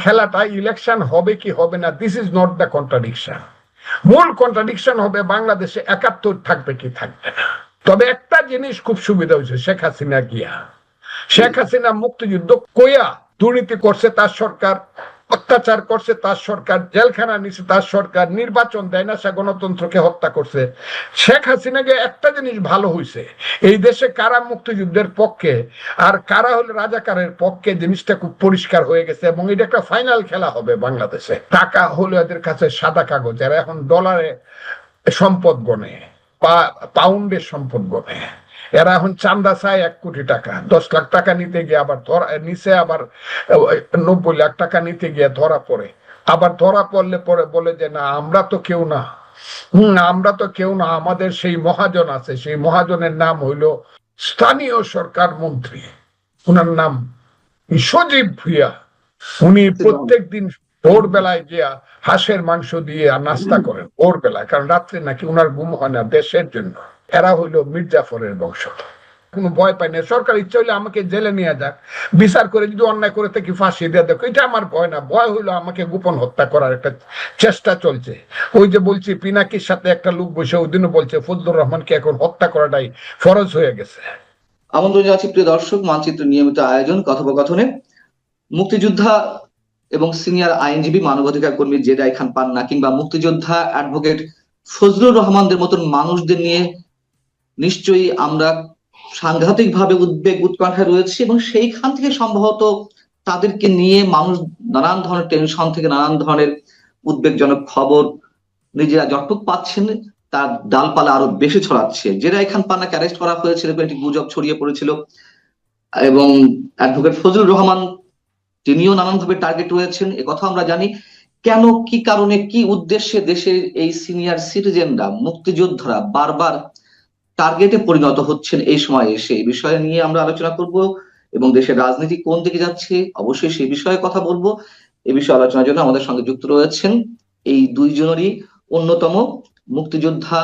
খেলাটা ইলেকশন হবে কি হবে না this is not the contradiction মূল কন্ট্রাডিকশন হবে বাংলাদেশে একাত্তর থাকবে কি থাকবে না। তবে একটা জিনিস খুব সুবিধা হয়েছে, শেখ হাসিনা গিয়া। শেখ হাসিনা মুক্তিযুদ্ধ কইয়া দুর্নীতি করছে তার সরকার। অত্যাচার করছে, তার সরকার জেলখানা নিছে, তার সরকার নির্বাচন দেয় না, সে গণতন্ত্রকে হত্যা করছে। শেখ হাসিনাকে একটা জিনিস ভালো হয়েছে এই দেশে কারা মুক্তিযুদ্ধের পক্ষে আর কারা হলে রাজাকারের পক্ষে, জিনিসটা খুব পরিষ্কার হয়ে গেছে এবং এটা একটা ফাইনাল খেলা হবে বাংলাদেশে। টাকা হলো এদের কাছে সাদা কাগজ, এরা এখন ডলারে সম্পদ গণে পাউন্ডের সম্পদ গণে এরা এখন চান্দা চায় এক কোটি টাকা। দশ লাখ টাকা নিতে গিয়ে আবার ধরা নিচে আবার নব্বই লাখ টাকা নিতে গিয়ে ধরা পড়ে। আবার ধরা পড়লে পরে বলে যে না আমরা তো কেউ না। হম আমরা তো কেউ না আমাদের সেই মহাজন আছে। সেই মহাজনের নাম হইল স্থানীয় সরকার মন্ত্রী। ওনার নাম সজীব ভুইয়া। উনি প্রত্যেক দিন ভোর বেলায় গিয়া হাঁসের মাংস দিয়ে আর নাস্তা করেন ভোর বেলায় কারণ রাত্রে নাকি উনার ঘুম হয় না দেশের জন্য। এরা হইল মির্জাফরের বংশ। কোনো ভয় পাই না সরকার ইচ্ছা হইলে আমাকে জেলে নিয়ে যাক। বিচার করে যদি অন্যায় করে থাকি ফাঁসি দিয়ে দেখো এটা আমার ভয় না। ভয় হইল আমাকে গোপন হত্যা করার একটা চেষ্টা চলছে। ওই যে বলছি, পিনাকির সাথে একটা লোক বসে ওই দিনও বলছে, ফজলুর রহমানকে এখন হত্যা করাটাই ফরজ হয়ে গেছে। আমন্ত্রণ জানাচ্ছি প্রিয় দর্শক, মানচিত্র নিয়মিত আয়োজন, কথোপকথনে। মুক্তিযোদ্ধা এবং সিনিয়র আইনজীবী, মানবাধিকার কর্মী জেদাই খান পান্না কিংবা মুক্তিযোদ্ধা অ্যাডভোকেট ফজলুর রহমানদের মতন মানুষদের নিয়ে নিশ্চয়ই আমরা সাংঘাতিক ভাবে উদ্বেগ উৎকণ্ঠায় রয়েছে এবং সেইখান থেকে সম্ভবত তাদেরকে নিয়ে মানুষ নানান ধরনের টেনশন থেকে নানান ধরনের উদ্বেগজনক খবর নিজেরা যতটুক পাচ্ছেন তার ডালপালা আরও বেশি ছড়াচ্ছে। যেটা এখান পান্নাকে অ্যারেস্ট করা হয়েছিল একটি গুজব ছড়িয়ে পড়েছিল এবং অ্যাডভোকেট ফজলুর রহমান তিনিও নানানভাবে টার্গেট রয়েছেন। কথা আমরা জানি। কেন, কি কারণে, কি উদ্দেশ্যে দেশের এই সিনিয়র সিটিজেনরা মুক্তিযোদ্ধারা বারবার টার্গেটে পরিণত হচ্ছেন এই সময় এসে। এই বিষয়ে নিয়ে আমরা আলোচনা করব এবং দেশের রাজনীতি কোন দিকে যাচ্ছে, অবশ্যই সেই বিষয়ে কথা বলব। এই বিষয়ে আলোচনার জন্য আমাদের সঙ্গে যুক্ত রয়েছেন এই দুইজনেরই অন্যতম মুক্তিযোদ্ধা,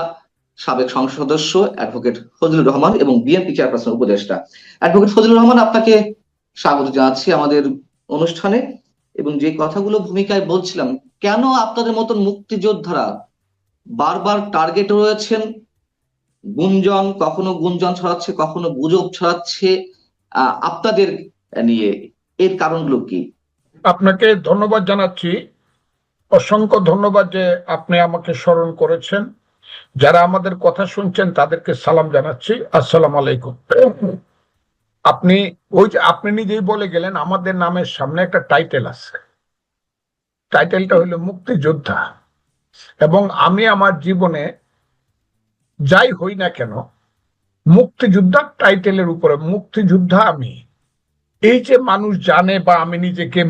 সাবেক সংসদ সদস্য অ্যাডভোকেট ফজলুর রহমান এবং বিএনপি চেয়ারপারসন উপদেষ্টা। অ্যাডভোকেট ফজলুর রহমান, আপনাকে স্বাগত জানাচ্ছি আমাদের অনুষ্ঠানে এবং যে কথাগুলো ভূমিকায় বলছিলাম, কেন আপনাদের মতন মুক্তিযোদ্ধারা বারবার টার্গেট রয়েছেন গুঞ্জন, কখনো গুঞ্জন ছড়াচ্ছে, কখনো গুজব ছড়াচ্ছে আপনাদের নিয়ে এর কারণগুলো কি? আপনাকে ধন্যবাদ জানাচ্ছি। অসংখ্য ধন্যবাদ যে আপনি আমাকে স্মরণ করেছেন। যারা আমাদের কথা শুনছেন, তাদেরকে সালাম জানাচ্ছি। আসসালাম আলাইকুম। আপনি ওই যে আপনি নিজেই বলে গেলেন, আমাদের নামের সামনে একটা টাইটেল আছে। টাইটেলটা হলো মুক্তিযোদ্ধা। এবং আমি আমার জীবনে যাই হই না কেন, মুক্তিযোদ্ধা টাইটেলের উপরে, মুক্তিযোদ্ধা আমি। এই যে মানুষ জানে বা আমি নিজেকে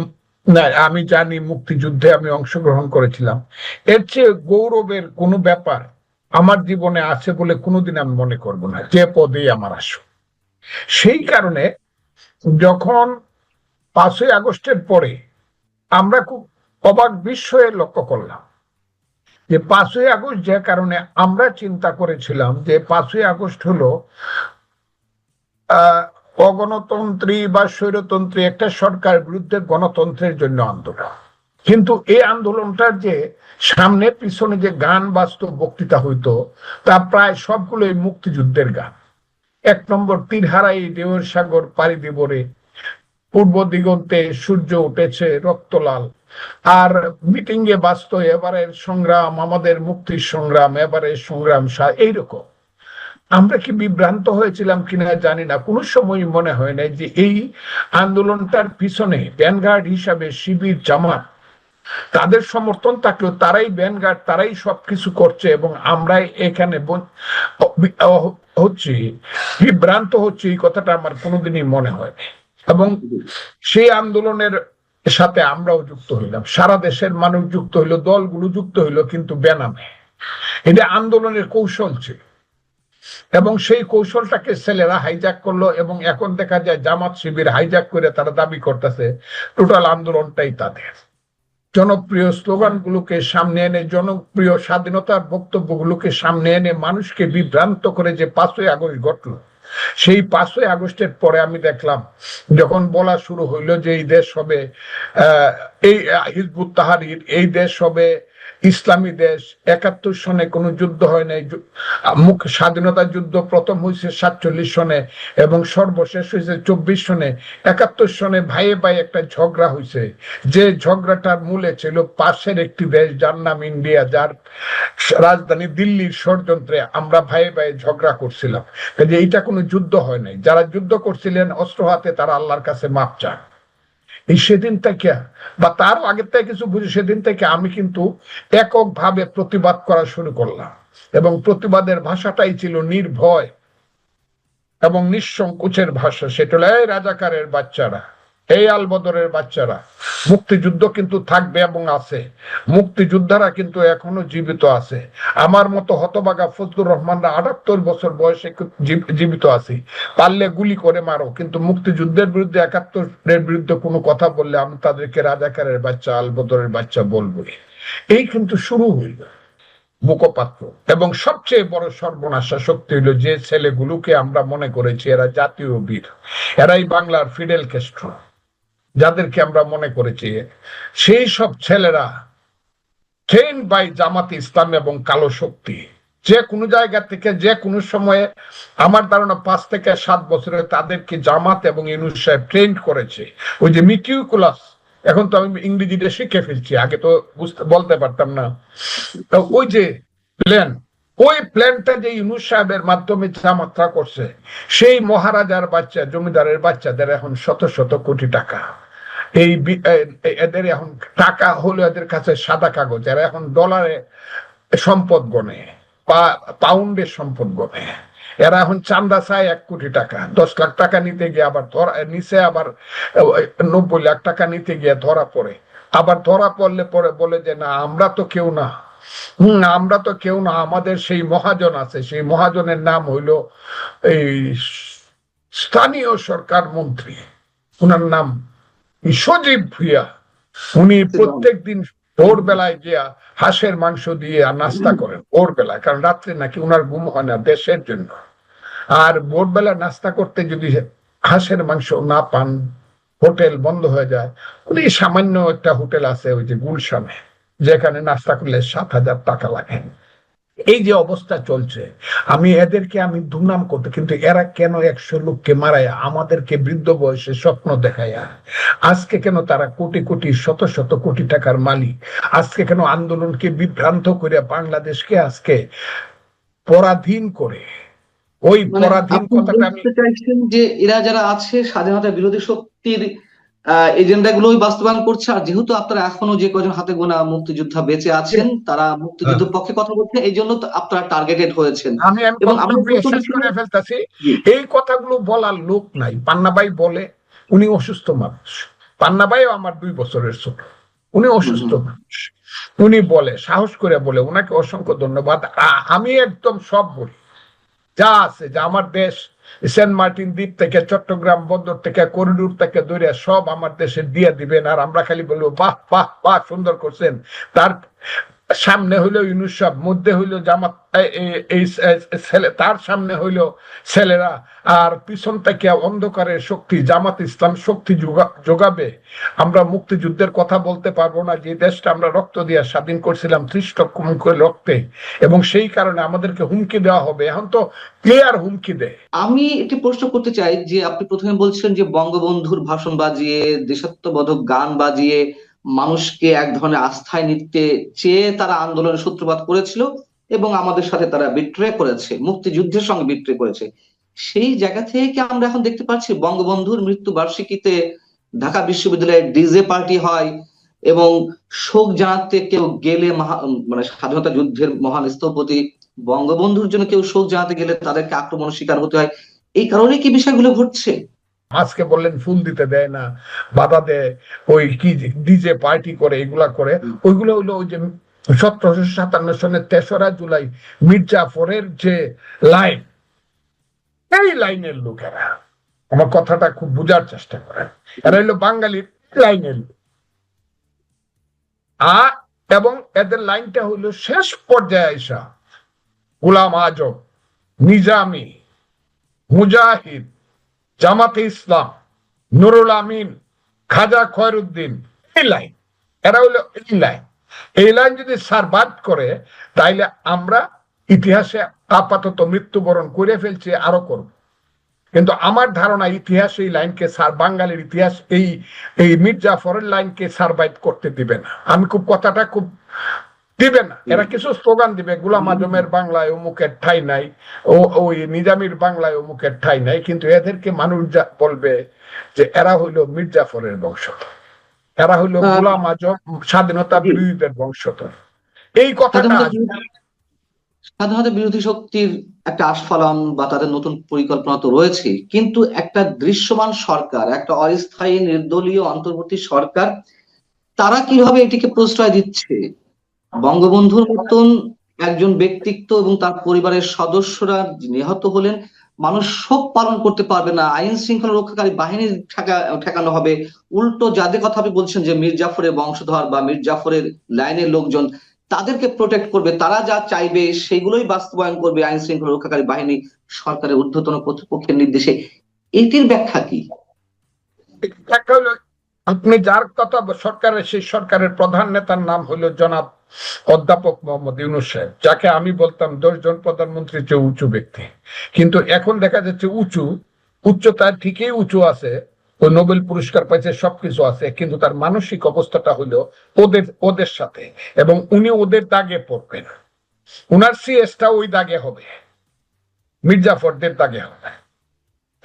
আমি জানি মুক্তিযুদ্ধে আমি অংশগ্রহণ করেছিলাম, এর চেয়ে গৌরবের কোনো ব্যাপার আমার জীবনে আছে বলে কোনোদিন আমি মনে করব না, যে পদেই আমার আসুক সেই কারণে যখন পাঁচই আগস্টের পরে আমরা খুব অবাক বিস্ময়ে লক্ষ্য করলাম যে পাঁচই আগস্ট যে কারণে আমরা চিন্তা করেছিলাম যে পাঁচই আগস্ট হলো অগণতন্ত্রী বা স্বৈরতন্ত্রী একটা সরকার বিরুদ্ধে গণতন্ত্রের জন্য আন্দোলন। কিন্তু এই আন্দোলনটার যে সামনে পিছনে যে গান বাস্তব বক্তৃতা হইতো, তা প্রায় সবগুলোই মুক্তিযুদ্ধের গান। এক নম্বর, তীরহারাই দেওয়ের সাগর পাড়ি দিবরে। পূর্ব দিগন্তে সূর্য উঠেছে রক্তলাল। আর মিটিং এ বাস্ত এবারের সংগ্রাম, আমাদের মুক্তির সংগ্রাম, এবারের সংগ্রাম এইরকম। আমরা কি বিভ্রান্ত হয়েছিলাম কিনা জানি না। কোনো সময় মনে হয় না যে এই আন্দোলনটার পিছনে ব্যানগার্ড হিসাবে শিবির, জামাত, তাদের সমর্থন থাকলেও তারাই ব্যানগার্ড, তারাই সবকিছু করছে এবং আমরাই এখানে হচ্ছি, বিভ্রান্ত হচ্ছে, এই কথাটা আমার কোনোদিনই মনে হয় এবং সেই আন্দোলনের সাথে আমরাও যুক্ত হইলাম। সারা দেশের মানুষ যুক্ত হইল, দলগুলো যুক্ত হইল, কিন্তু বেনামে। এটা আন্দোলনের কৌশল ছিল। এবং সেই কৌশলটাকে ছেলেরা হাইজাক করল এবং এখন দেখা যায় জামাত শিবির হাইজাক করে তারা দাবি করতেছে টোটাল আন্দোলনটাই তাদের। জনপ্রিয় স্লোগানগুলোকে সামনে এনে, জনপ্রিয় স্বাধীনতার বক্তব্যগুলোকে সামনে এনে মানুষকে বিভ্রান্ত করে যে পাঁচই আগস্ট ঘটল। সেই পাঁচই আগস্টের পরে আমি দেখলাম, যখন বলা শুরু হইল যে এই দেশ হবে এই হিজবুত তাহারির, এই দেশ হবে ইসলামী দেশ, একাত্তর সনে কোনো যুদ্ধ হয় নাই। মুখ স্বাধীনতা যুদ্ধ প্রথম হয়েছে সাতচল্লিশ সনে এবং সর্বশেষ হয়েছে চব্বিশ সনে। একাত্তর সনে ভাইয়ে ভাই একটা ঝগড়া হয়েছে যে ঝগড়াটার মূলে ছিল পাশের একটি দেশ যার নাম ইন্ডিয়া, যার রাজধানী দিল্লির ষড়যন্ত্রে আমরা ভাইয়ে ভাইয়ে ঝগড়া করছিলাম। কাজে এইটা কোনো যুদ্ধ হয় নাই। যারা যুদ্ধ করছিলেন অস্ত্র হাতে তারা আল্লাহর কাছে মাপ চান। এই সেদিন থেকে, বা তার আগের থেকে কিছু বুঝি, সেদিন থেকে আমি কিন্তু এককভাবে প্রতিবাদ করা শুরু করলাম। এবং প্রতিবাদের ভাষাটাই ছিল নির্ভয় এবং নিঃসংকোচের ভাষা। সেটা রাজাকারের বাচ্চারা এই আলবদরের বাচ্চারা, মুক্তিযুদ্ধ কিন্তু থাকবে এবং আছে। মুক্তিযোদ্ধারা কিন্তু এখনও জীবিত আছে। আমার মতো হতবাগা ফজলুর রহমানরা আটাত্তর বছর বয়সে জীবিত আছি। পারলে গুলি করে মারো, কিন্তু মুক্তিযুদ্ধের বিরুদ্ধে একাত্তরের বিরুদ্ধে কোনো কথা বললে আমি তাদেরকে রাজাকারের বাচ্চা, আলবদরের বাচ্চা বলবোই। এই কিন্তু শুরু হইল। মুখপাত্র। এবং সবচেয়ে বড় সর্বনাশা শক্তি হইল যে ছেলেগুলোকে আমরা মনে করেছি এরা জাতীয় বীর। এরাই বাংলার ফিডেল কেস্ট্রো যাদেরকে আমরা মনে করেছি, সেই সব ছেলেরা ট্রেন বাই জামাতে ইসলাম এবং কালো শক্তি। যে কোনো জায়গা থেকে, যে কোনো সময়ে আমার ধারণা পাঁচ থেকে সাত বছরে তাদেরকে জামাত এবং ইউনুস সাহেব ট্রেন করেছে। ওই যে মিটিউকুলাস এখন তো আমি ইংরেজিতে শিখে ফেলছি, আগে তো বুঝতে, বলতে পারতাম না। তো ওই যে প্ল্যান ওই প্ল্যানটা যে ইউনুস সাহেবের মাধ্যমে জামাত্রা করছে, সেই মহারাজার বাচ্চা, জমিদারের বাচ্চাদের এখন শত শত কোটি টাকা। এই এদের এখন টাকা হলো এদের কাছে সাদা কাগজ। এরা এখন ডলারে সম্পদ গণে পাউন্ডের সম্পদ গণে এরা এখন চান্দা চায় এক কোটি টাকা। দশ লাখ টাকা নিতে গিয়ে আবার ধরা, নিচে আবার নব্বই লাখ টাকা নিতে গিয়ে ধরা পড়ে। আবার ধরা পড়লে পরে বলে যে, না, আমরা তো কেউ না। হম, আমরা তো কেউ না, আমাদের সেই মহাজন আছে। সেই মহাজনের নাম হইল এই স্থানীয় সরকার মন্ত্রী। ওনার নাম সজীব ভুইয়া উনি প্রত্যেক দিন ভোর বেলায় গিয়া হাঁসের মাংস দিয়ে আর নাস্তা করেন ভোর বেলায় কারণ রাত্রে নাকি উনার ঘুম হয় না দেশের জন্য। আর ভোরবেলা নাস্তা করতে যদি হাঁসের মাংস না পান হোটেল বন্ধ হয়ে যায়। উনি সামান্য একটা হোটেল আছে ওই যে গুলশানে যেখানে নাস্তা করলে সাত হাজার টাকা লাগে এই যে অবস্থা চলছে আমি এদেরকে আমি দুর্নাম করতে কিন্তু এরা কেন একশো লোককে মারায় আমাদেরকে বৃদ্ধ বয়সে স্বপ্ন দেখায়? আজকে কেন তারা কোটি কোটি শত শত কোটি টাকার মালিক? আজকে কেন আন্দোলনকে বিভ্রান্ত করে বাংলাদেশকে আজকে পরাধীন করে? ওই মানে পরাধীন কথাটা আমি যে এরা যারা আছে স্বাধীনতা বিরোধী শক্তির এজেন্ডা গুলোই বাস্তবায়ন করছে। আর যেহেতু আপনারা এখনও যে কজন হাতে গোনা মুক্তিযোদ্ধা বেঁচে আছেন তারা মুক্তিযুদ্ধের পক্ষে কথা বলছেন এই জন্য তো আপনারা টার্গেটেড হয়েছেন। আমি করে ফেলতেছি এই কথাগুলো বলার লোক নাই। পান্নাবাই বলে উনি অসুস্থ মানুষ। পান্নাবাইও আমার দুই বছরের ছোট। উনি অসুস্থ মানুষ। উনি বলে সাহস করে বলে ওনাকে অসংখ্য ধন্যবাদ। আমি একদম সব বলি। যা আছে যে আমার দেশ সেন্ট মার্টিন দ্বীপ থেকে চট্টগ্রাম বন্দর থেকে করিডোর থেকে দৌড়ে সব আমার দেশে দিয়ে দিবেন, আর আমরা খালি বলব, বাহ বাহ বাহ, সুন্দর করছেন। তার সামনে হইল ইউনুস সাহেব, মধ্যে হইল জামাত ছেলে, তার সামনে হইল ছেলেরা, আর পিছন থেকে অন্ধকারের শক্তি, জামাত ইসলাম শক্তি যোগাবে। আমরা মুক্তিযুদ্ধের কথা বলতে পারব না, যে দেশটা আমরা রক্ত দিয়ে স্বাধীন করছিলাম ত্রিশ রক্তে, এবং সেই কারণে আমাদেরকে হুমকি দেওয়া হবে। এখন তো ক্লিয়ার হুমকি দেয়। আমি একটি প্রশ্ন করতে চাই, যে আপনি প্রথমে বলছিলেন যে বঙ্গবন্ধুর ভাষণ বাজিয়ে, দেশাত্মবোধক গান বাজিয়ে মানুষকে এক ধরনের আস্থায় নিতে চেয়ে তারা আন্দোলনের সূত্রপাত করেছিল এবং আমাদের সাথে তারা বিট্রে করেছে, মুক্তিযুদ্ধের সঙ্গে বিট্রে করেছে। সেই জায়গা থেকে আমরা এখন দেখতে পাচ্ছি বঙ্গবন্ধুর মৃত্যু বার্ষিকীতে ঢাকা বিশ্ববিদ্যালয়ে ডিজে পার্টি হয় এবং শোক জানাতে কেউ গেলে মানে স্বাধীনতা যুদ্ধের মহান স্থপতি বঙ্গবন্ধুর জন্য কেউ শোক জানাতে গেলে তাদেরকে আক্রমণ শিকার হতে হয়। এই কারণে কি বিষয়গুলো ঘটছে? আজকে বললেন ফুল দিতে দেয় না, বাধা দেয়, ওই কি ডিজে পার্টি করে, এগুলা করে। ওইগুলো হইল ওই যে সতেরোশো সাতান্ন সনের তেসরা জুলাই মির্জাফরের যে লাইন, এই লাইনের লোকেরা। আমার কথাটা খুব বোঝার চেষ্টা করেন। এরা হইল বাঙালির লাইনের আ এবং এদের লাইনটা হইল শেষ পর্যায়ে আইসা গুলাম আজম, নিজামি, মুজাহিদ জামাতে ইসলাম, নুরুল আমিন, খাজা খয়রুদ্দিন, এই লাইন। এরা হলো এই লাইন। এই লাইন যদি সার্ভাইভ করে, তাইলে আমরা ইতিহাসে আপাতত মৃত্যুবরণ করে ফেলছি, আরও করব। কিন্তু আমার ধারণা ইতিহাস এই লাইনকে সার বাঙালির ইতিহাস এই এই মির্জাফরের লাইনকে সার্ভাইভ করতে দিবে না। আমি খুব কথাটা খুব দিবে না। এরা কিছু স্লোগান দিবে গুলাম আজমের বাংলায় অমুকের ঠাই নাই ও ওই নিজামির বাংলায় অমুকের ঠাই নাই। কিন্তু এদেরকে মানুষ যা- বলবে যে এরা হইল মির্জাফরের বংশধর। এরা হইল গুলাম আজম স্বাধীনতা বিরোধীদের বংশধর। এই কথাটা সাধারণত সাধারণত বিরোধী শক্তির একটা আস্ফালন বা তাদের নতুন পরিকল্পনা তো রয়েছে কিন্তু একটা দৃশ্যমান সরকার একটা অস্থায়ী নির্দলীয় অন্তর্বর্তী সরকার তারা কীভাবে এটিকে প্রশ্রয় দিচ্ছে? বঙ্গবন্ধুর মতন একজন ব্যক্তিত্ব এবং তার পরিবারের সদস্যরা নিহত হলেন, মানুষ শোক পালন করতে পারবে না, আইন শৃঙ্খলা রক্ষাকারী বাহিনীর ঠেকা, ঠেকানো হবে। উল্টো যাদের কথা আপনি বলছেন যে মীর জাফরের বংশধর বা মীর জাফরের লাইনের লোকজন তাদেরকে প্রোটেক্ট করবে, তারা যা চাইবে সেগুলোই বাস্তবায়ন করবে আইন শৃঙ্খলা রক্ষাকারী বাহিনী সরকারের ঊর্ধ্বতন কর্তৃপক্ষের নির্দেশে। এটির ব্যাখ্যা কি? আপনি যার কথা সরকারের, সেই সরকারের প্রধান নেতার নাম হলো জনাব অধ্যাপক মোহাম্মদ ইউনুস সাহেব, যাকে আমি বলতাম দশজন প্রধানমন্ত্রীর চেয়ে উঁচু ব্যক্তি। কিন্তু এখন দেখা যাচ্ছে উঁচু উচ্চতায় ঠিকই উঁচু আছে, ও নোবেল পুরস্কার পাইছে, সবকিছু আছে, কিন্তু তার মানসিক অবস্থাটা হলো ওদের ওদের সাথে, এবং উনি ওদের দাগে পড়বেন। উনার সিএসটা ওই দাগে হবে। মির্জাফরদের দাগে হবে।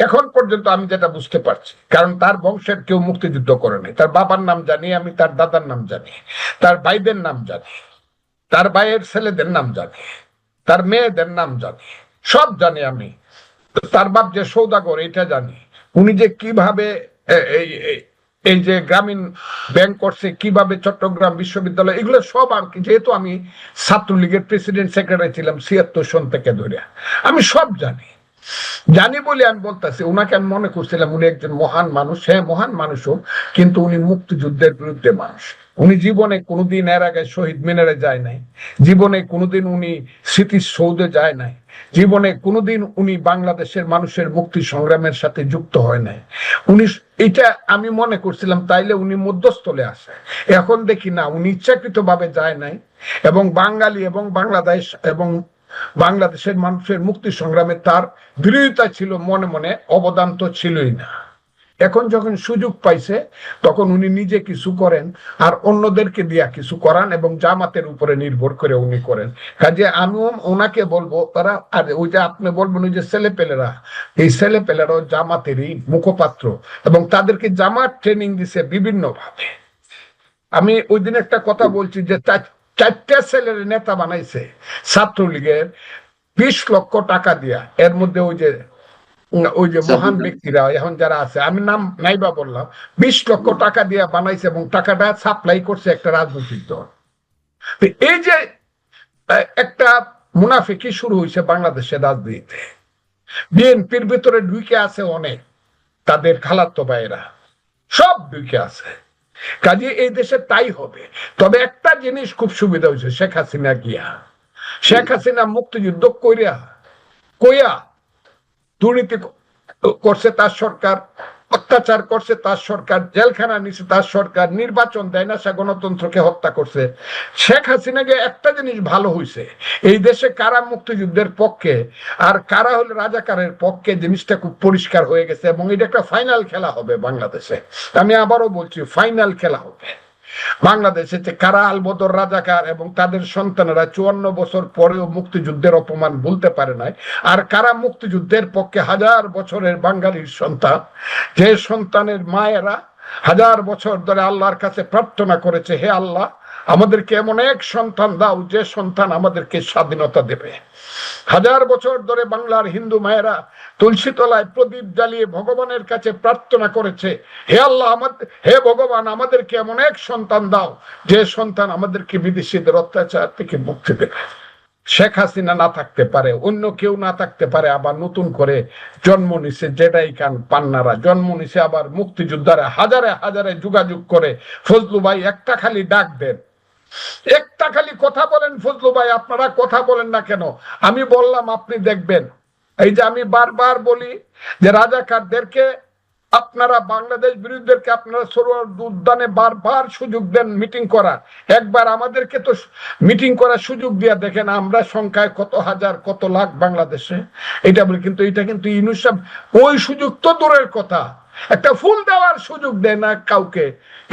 এখন পর্যন্ত আমি যেটা বুঝতে পারছি, কারণ তার বংশের কেউ মুক্তিযুদ্ধ করে নাই। তার বাবার নাম জানি, আমি তার দাদার নাম জানি, তার ভাইদের নাম জানি, তার ভাইয়ের ছেলেদের নাম জানি, তার মেয়েদের নাম জানি, সব জানি আমি। তার বাপ যে সৌদাগর, এটা জানি। উনি যে কীভাবে এই যে গ্রামীণ ব্যাংক করছে, কীভাবে চট্টগ্রাম বিশ্ববিদ্যালয়, এগুলো সব আর কি, যেহেতু আমি ছাত্রলীগের প্রেসিডেন্ট সেক্রেটারি ছিলাম ছিয়াত্তর সন থেকে ধরে। আমি সব জানি। জানি বলে আমি বলতেছি উনাকে আমি মনে করছিলাম উনি একজন মহান মানুষ। হ্যাঁ মহান মানুষও, কিন্তু উনি মুক্তিযুদ্ধের বিরুদ্ধে মানুষ। উনি জীবনে কোনোদিন এর আগে শহীদ মিনারে যায় নাই। জীবনে কোনোদিন উনি স্মৃতির সৌধে যায় নাই। জীবনে কোনোদিন উনি বাংলাদেশের মানুষের মুক্তি সংগ্রামের সাথে যুক্ত হয় নাই। উনি এটা আমি মনে করছিলাম, তাইলে উনি মধ্যস্থলে আসে এখন দেখি না, উনি ইচ্ছাকৃত ভাবে যায় নাই। এবং বাঙালি এবং বাংলাদেশ এবং বাংলাদেশের মানুষের মুক্তি সংগ্রামে তার বিরোধিতা ছিল, মনে মনে অবদান তো ছিলই না। এখন যখন সুযোগ পাইছে, তখন উনি নিজে কিছু করেন আর অন্যদেরকে দিয়া কিছু করান এবং জামাতের উপরে নির্ভর করে উনি করেন। কাজে আমিও ওনাকে বলব, তারা, আর ওই যে আপনি বলবেন ওই যে ছেলেপেলেরা, এই ছেলেপেলেরাও জামাতেরই মুখপাত্র এবং তাদেরকে জামাত ট্রেনিং দিছে বিভিন্ন ভাবে আমি ওই দিন একটা কথা বলছি যে চারটা ছেলের নেতা বানাইছে ছাত্রলীগের বিশ লক্ষ টাকা দিয়া। এর মধ্যে ওই যে ওই যে মহান ব্যক্তিরা এখন যারা আছে আমি নাম নাইবা বললাম বিশ লক্ষ টাকা দিয়া বানাইছে এবং টাকাটা সাপ্লাই করছে একটা রাজনৈতিক দল। এই যে একটা মুনাফিকি শুরু হয়েছে বাংলাদেশের রাজনীতিতে। বিএনপির ভিতরে ঢুকে আছে অনেক তাদের খালাত্তো ভাইয়েরা। সব ঢুকে আছে। কাজে এই দেশে তাই হবে। তবে একটা জিনিস খুব সুবিধা হয়েছে, শেখ হাসিনা গিয়া। শেখ হাসিনা মুক্তিযুদ্ধ কইরা, কইয়া দুর্নীতি করছে তার সরকার। অত্যাচার করছে, তার সরকার জেলখানা নিছে, তার সরকার নির্বাচন দেয় না, সে গণতন্ত্রকে হত্যা করছে। শেখ হাসিনাকে একটা জিনিস ভালো হয়েছে এই দেশে কারা মুক্তিযুদ্ধের পক্ষে আর কারা হলে রাজাকারের পক্ষে, জিনিসটা খুব পরিষ্কার হয়ে গেছে এবং এটা একটা ফাইনাল খেলা হবে বাংলাদেশে। আমি আবারও বলছি ফাইনাল খেলা হবে। বাংলাদেশে যে কারা আলবদর রাজাকার এবং তাদের সন্তানেরা চুয়ান্ন বছর পরেও মুক্তিযুদ্ধের অপমান ভুলতে পারে নাই, আর কারা মুক্তিযুদ্ধের পক্ষে হাজার বছরের বাঙালির সন্তান, যে সন্তানের মায়েরা হাজার বছর ধরে আল্লাহর কাছে প্রার্থনা করেছে, হে আল্লাহ, আমাদেরকে এমন এক সন্তান দাও যে সন্তান আমাদেরকে স্বাধীনতা দেবে। হাজার বছর ধরে বাংলার হিন্দু মায়েরা তুলসী তলায় প্রদীপ জ্বালিয়ে ভগবানের কাছে প্রার্থনা করেছে, হে আল্লাহ আমাদের হে ভগবান, আমাদেরকে এমন এক সন্তান দাও, যে সন্তান আমাদেরকে বিদেশিদের অত্যাচার থেকে মুক্তি দেবে। শেখ হাসিনা না থাকতে পারে, অন্য কেউ না থাকতে পারে, আবার নতুন করে জন্ম নিছে জেডাই খান, পান্নারা। জন্ম নিছে আবার মুক্তিযোদ্ধারা হাজারে হাজারে যোগাযোগ করে, ফজলু ভাই, একটা খালি ডাক দেন। একটা খালি কথা বলেন ফজলু ভাই, আপনারা কথা বলেন না কেন? আমি বললাম, আপনি দেখবেন। এই যে আমি বারবার বলি যে রাজাকারদেরকে, আপনারা বাংলাদেশ বিরোধীদেরকে আপনারা উদ্যানে বারবার সুযোগ দেন মিটিং করা একবার আমাদেরকে তো মিটিং করার সুযোগ দিয়ে দেখেন আমরা সংখ্যায় কত হাজার, কত লাখ বাংলাদেশে। এটা বলি, কিন্তু এটা কিন্তু ইউনুসাব ওই সুযোগ তো দূরের কথা। একটা ফুল দেওয়ার সুযোগ দেয় না কাউকে।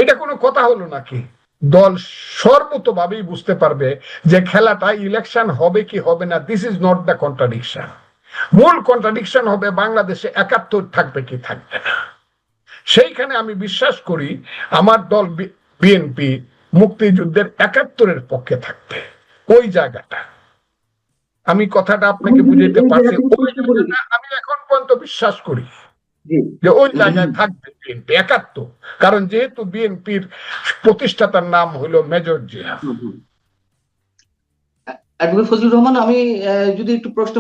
এটা কোনো কথা হলো নাকি? দল সর্বতভাবেই বুঝতে পারবে যে খেলাটা ইলেকশন হবে কি হবে না this is not the contradiction মূল কন্ট্রাডিকশন হবে বাংলাদেশে একাত্তর থাকবে কি থাকবে না। সেইখানে আমি বিশ্বাস করি আমার দল বিএনপি মুক্তিযুদ্ধের একাত্তরের পক্ষে থাকবে। ওই জায়গাটা। আমি কথাটা আপনাকে বুঝাইতে পারছি। আমি এখন পর্যন্ত বিশ্বাস করি। যে ওই জায়গায় থাকবে বিএনপি একাত্তর। কারণ যেহেতু বিএনপির প্রতিষ্ঠাতার নাম হলো মেজর জিয়া। ফজলুর রহমান আমি যদি একটু প্রশ্ন